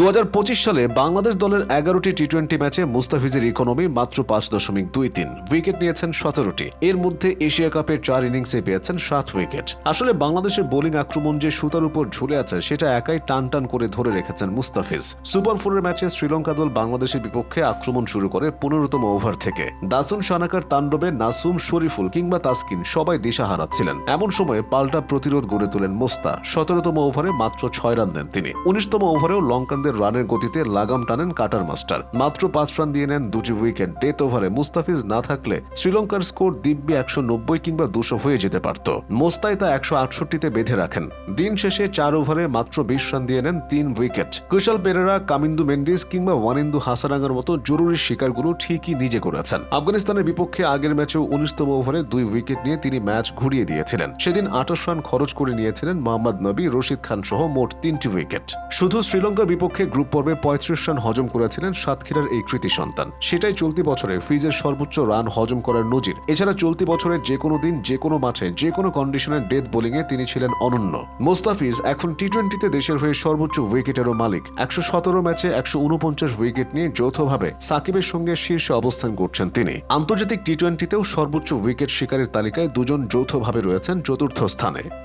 দু হাজার পঁচিশ সালে বাংলাদেশ দলের এগারোটি টি টোয়েন্টি ম্যাচে মুস্তাফিজের ইকোনমি মাত্র পাঁচ দশমিক দুই তিন। উইকেট নিয়েছেন সতেরোটি। এর মধ্যে এশিয়া কাপের চার ইনিংসে পেয়েছেন সাত উইকেট। আসলে বাংলাদেশের বোলিং আক্রমণ যে সুতার উপর ঝুলে আছে, সেটা একাই টান টান করে ধরে রেখেছেন মুস্তাফিজ। সুপার ফোরের ম্যাচে শ্রীলঙ্কা দল বাংলাদেশের বিপক্ষে আক্রমণ শুরু করে পনেরোতম ওভার থেকে। দাসুন সানাকার তাণ্ডবে নাসুম শরীফুল কিংবা তাসকিন সবাই দিশা হারাচ্ছিলেন। এমন সময়ে পাল্টা প্রতিরোধ গড়ে তোলেন মোস্তা। সতেরোতম ওভারে মাত্র ছয় রান দেন তিনি। উনিশতম ওভারেও লঙ্কানদের রানের গতিতে লাগাম টানেন কাটার মাস্টার। মাত্র পাঁচ রান দিয়ে নেন দুটি উইকেট। ডেথ ওভারে মুস্তাফিজ না থাকলে শ্রীলঙ্কার স্কোর দিব্যি একশো নব্বই কিংবা দুশো হয়ে যেতে পারত। মোস্তাই তা একশো আটষট্টিতে বেঁধে রাখেন। দিন শেষে চার ওভারে মাত্র বিশ রান দিয়ে নেন তিন উইকেট। কুশল পেরেরা, কামিন্দু মেন্ডিস কিংবা ওয়ানিন্দু হাসারাঙ্গার মতো জরুরি শিকারগুলো ঠিকই নিজে করেছেন। আফগানিস্তানের বিপক্ষে আগের ম্যাচেও উনিশতম ওভারে দুই উইকেট নিয়ে তিনি ম্যাচ ঘুরিয়ে দিয়েছিলেন। সেদিন আঠাশ রান খরচ করে নিয়েছিলেন মোহাম্মদ নবী, রশিদ খান সহ মোট তিনটি উইকেট। শুধু শ্রীলঙ্কার বিপক্ষে গ্রুপ পর্বে পঁয়ত্রিশ রান হজম করেছিলেন সাতক্ষীরার এই কৃতি সন্তান। সেটাই চলতি বছরে ফ্রিজের সর্বোচ্চ রান হজম করার নজির। এছাড়া চলতি বছরের যে কোনো দিন, যে কোনো মাঠে যে কোনো কন্ডিশনের ডেথ বোলিংয়ে তিনি ছিলেন অনন্য। মোস্তাফিজ এখন টি টোয়েন্টিতে দেশের হয়ে সর্বোচ্চ উইকেটেরও মালিক। একশো সতেরো ম্যাচে একশো উনপঞ্চাশ উইকেট নিয়ে যৌথভাবে সাকিবের সঙ্গে শীর্ষে অবস্থান করছেন তিনি। আন্তর্জাতিক টি টোয়েন্টিতেও সর্বোচ্চ উইকেট শিকারের তালিকায় দুজন যৌথভাবে রয়েছেন চতুর্থ স্থানে।